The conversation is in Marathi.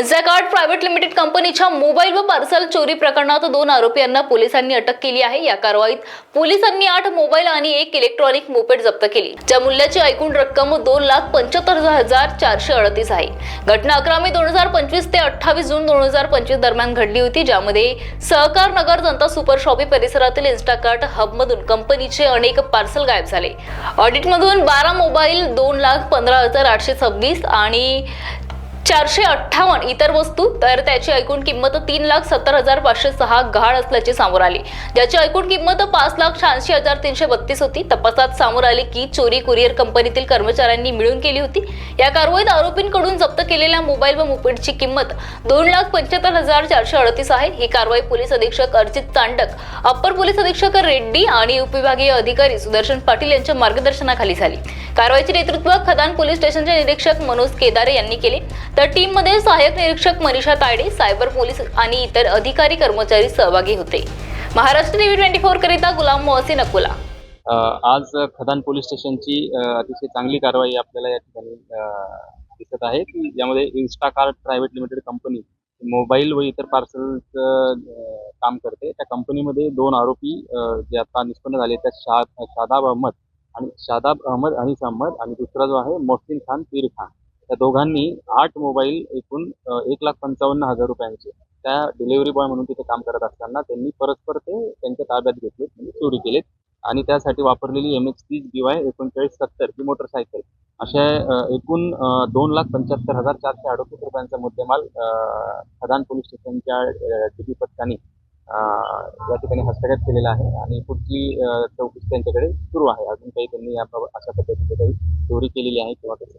इन्स्टाकार्ट प्रायव्हेट लिमिटेड कंपनीच्या मोबाईल व पार्सल चोरी प्रकरणात दोन आरोपींना पोलिसांनी अटक केली आहे. या कारवाईत पोलिसांनी आठ मोबाईल आणि एक इलेक्ट्रॉनिक मोपेड जप्त केली. ज्या मूल्याची एकूण रक्कम दोन लाख पंच्याहत्तर हजार चारशे अडतीस आहे. घटना अकरा मे दोन हजार पंचवीस ते अठ्ठावीस जून दोन हजार पंचवीस दरम्यान घडली होती ज्यामध्ये सहकार नगर जनता सुपर शॉपी परिसरातील इन्स्टाकार्ट हबमधून कंपनीचे अनेक पार्सल गायब झाले. ऑडिटमधून बारा मोबाईल दोन लाख पंधरा हजार आठशे सव्वीस आणि चारशे अठ्ठावन्न इतर वस्तू तर त्याची एकूण किंमत तीन लाख सत्तर हजार पाचशे सहा गहाळ असल्याचे समोर आले. ज्याची एकूण किंमत पाच लाख शहाऐंशी हजार तीनशे बत्तीस होती. तपासात समोर आले की चोरी कुरिअर कंपनीतील कर्मचाऱ्यांनी मिळून केली होती. या कारवाईत आरोपींकडून जप्त केलेल्या मोबाईल व मोपेडची किंमत दोन लाख पंच्याहत्तर हजार चारशे अडतीस आहे. ही कारवाई पोलीस अधीक्षक अर्जित चांडक अप्पर पोलीस अधीक्षक रेड्डी आणि उपविभागीय अधिकारी सुदर्शन पाटील यांच्या मार्गदर्शनाखाली झाली. कारवाईचे नेतृत्व खदान पोलीस स्टेशनचे निरीक्षक मनोज केदारे यांनी केले. तर टीममध्ये सहाय्यक निरीक्षक मनीषा तायडे सायबर पोलीस आणि इतर अधिकारी कर्मचारी सहभागी होते. महाराष्ट्र टीव्ही ट्वेंटी फोर करिता गुलाम मोहसिन अकोला. आज खदान पोलीस स्टेशनची अतिशय चांगली कारवाई आपल्याला या ठिकाणी दिसत आहे. की यामध्ये Instakart private limited company mobile व इतर पार्सलचं काम करते. त्या कंपनीमध्ये दोन आरोपी जे आता निष्पन्न झाले त्या शा शादाब अहमद आणि शादाब अहमद अनिस अहमद आणि दुसरा जो आहे मोहसिन खान पीर खान. त्या दोघांनी आठ मोबाईल एकूण एक लाख पंचावन्न हजार रुपयांचे त्या डिलिव्हरी बॉय म्हणून तिथे काम करत असताना त्यांनी परस्पर ते त्यांच्या ताब्यात घेतले म्हणजे चोरी केलेत. आणि त्यासाठी वापरलेली एम एच तीस बी वाय एकोणचाळीस सत्तर ही मोटरसायकल अशा एकूण दोन लाख पंच्याहत्तर हजार चारशे अडतीस रुपयांचा मुद्देमाल खदान पोलीस स्टेशनच्या डी पथकाने या ठिकाणी हस्तगत केलेला आहे. आणि पुढची चौकशी त्यांच्याकडे सुरू आहे. अजून काही त्यांनी या अशा पद्धतीचे काही चोरी केलेली आहे किंवा कसं